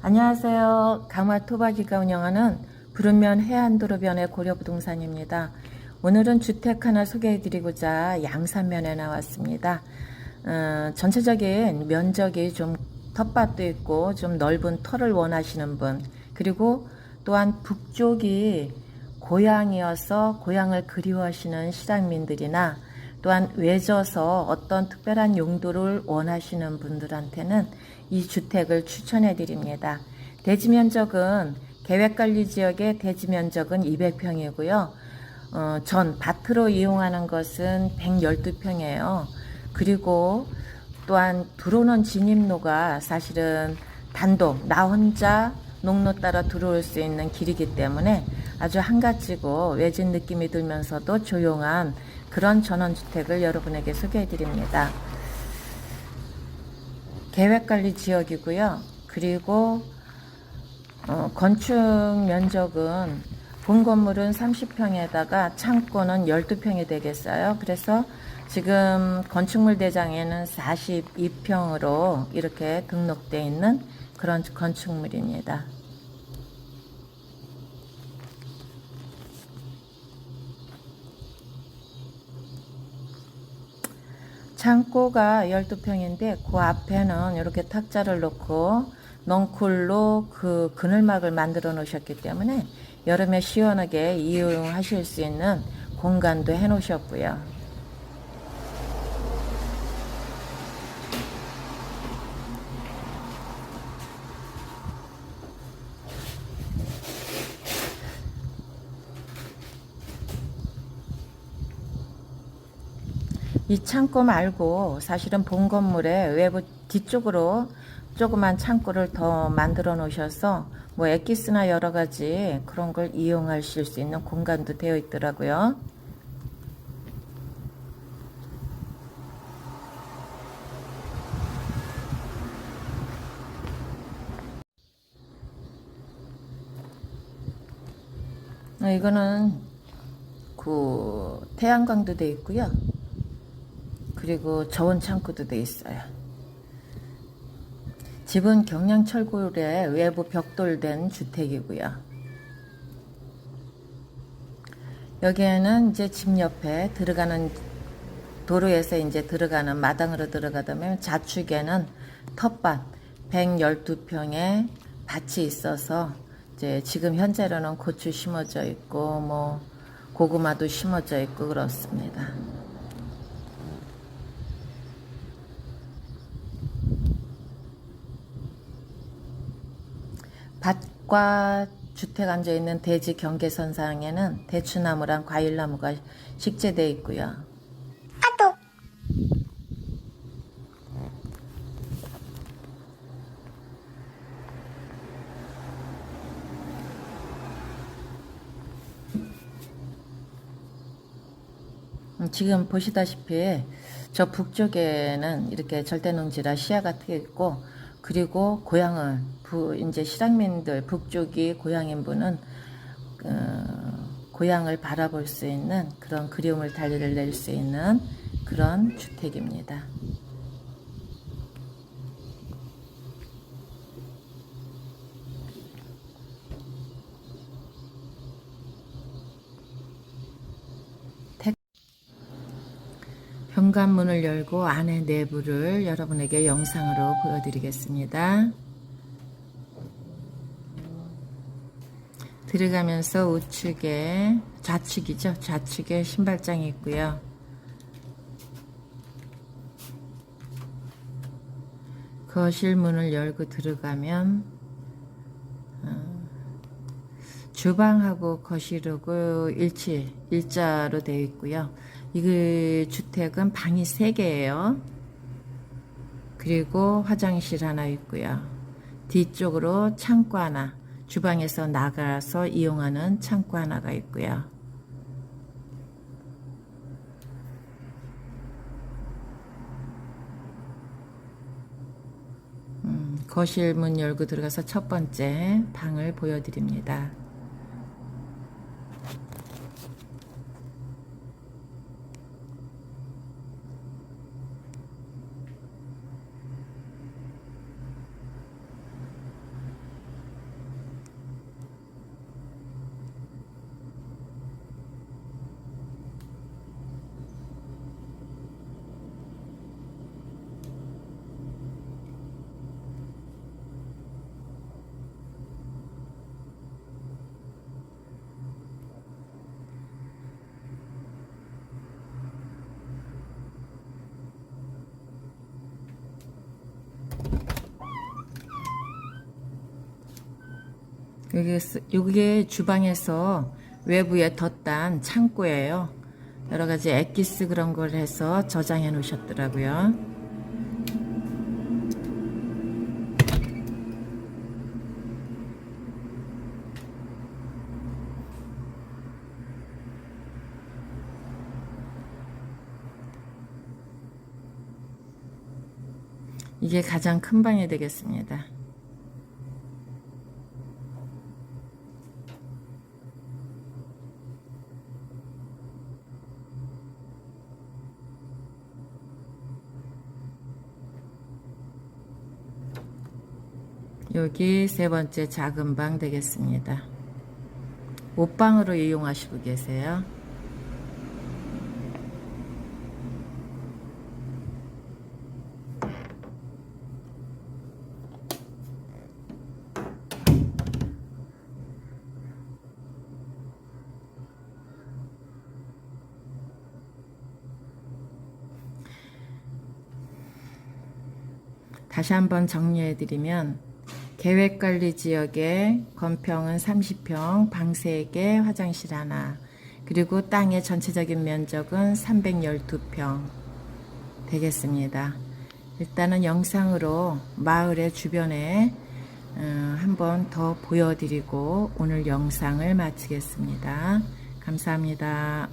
안녕하세요. 강화 토박이가 운영하는 부른면 해안도로변의 고려부동산입니다. 오늘은 주택 하나 소개해드리고자 양산면에 나왔습니다. 어, 전체적인 면적이 좀 텃밭도 있고 좀 넓은 터를 원하시는 분 그리고 또한 북쪽이 고향이어서 고향을 그리워하시는 시장민들이나 또한 외져서 어떤 특별한 용도를 원하시는 분들한테는 이 주택을 추천해 드립니다. 대지 면적은 계획관리 지역의 대지 면적은 200평이고요. 어, 전 밭으로 이용하는 것은 112평이에요. 그리고 또한 들어오는 진입로가 사실은 단독 나 혼자 농로 따라 들어올 수 있는 길이기 때문에 아주 한가지고 외진 느낌이 들면서도 조용한 그런 전원주택을 여러분에게 소개해 드립니다. 계획관리 지역이고요. 그리고 어, 건축 면적은 본 건물은 30평에다가 창고는 12평이 되겠어요. 그래서 지금 건축물 대장에는 42평으로 이렇게 등록되어 있는 그런 건축물입니다. 창고가 12평인데 그 앞에는 이렇게 탁자를 놓고 넝쿨로 그 그늘막을 만들어 놓으셨기 때문에 여름에 시원하게 이용하실 수 있는 공간도 해 놓으셨고요. 이 창고 말고 사실은 본 건물의 외부 뒤쪽으로 조그만 창고를 더 만들어 놓으셔서 뭐 엑기스나 여러 가지 그런 걸 이용하실 수 있는 공간도 되어 있더라고요. 어, 이거는 그 태양광도 돼 있고요. 그리고 저온 창고도 돼 있어요. 집은 경량철골에 외부 벽돌된 주택이고요. 여기에는 이제 집 옆에 들어가는 도로에서 이제 들어가는 마당으로 들어가다면 좌측에는 텃밭 112평의 밭이 있어서 이제 지금 현재로는 고추 심어져 있고 뭐 고구마도 심어져 있고 그렇습니다. 밭과 주택 앉아 있는 대지 경계선상에는 대추나무랑 과일나무가 식재되어 있고요. 음, 지금 보시다시피 저 북쪽에는 이렇게 절대농지라 시야가 트여 있고 그리고 고향은 부 이제 실향민들 북쪽이 고향인 분은 어, 고향을 바라볼 수 있는 그런 그리움을 달랠 수 있는 그런 주택입니다. 현관문을 열고 안에 내부를 여러분에게 영상으로 보여드리겠습니다. 들어가면서 우측에 좌측이죠. 좌측에 신발장이 있고요. 거실 문을 열고 들어가면 어, 주방하고 거실하고 일치 일자로 되어 있고요. 이 주택은 방이 3개예요. 그리고 화장실 하나 있고요. 뒤쪽으로 창고 하나, 주방에서 나가서 이용하는 창고 하나가 있고요. 음, 거실 문 열고 들어가서 첫 번째 방을 보여드립니다. 여기 여기에 주방에서 외부에 덧단 창고예요. 여러 가지 엑기스 그런 걸 해서 저장해 놓으셨더라고요. 이게 가장 큰 방이 되겠습니다. 여기 세 번째 작은 방 되겠습니다. 옷방으로 이용하시고 계세요. 다시 한번 정리해 드리면 계획관리 지역에 건평은 30평, 방 3개, 화장실 하나, 그리고 땅의 전체적인 면적은 312평 되겠습니다. 일단은 영상으로 마을의 주변에 어, 한번 더 보여드리고 오늘 영상을 마치겠습니다. 감사합니다.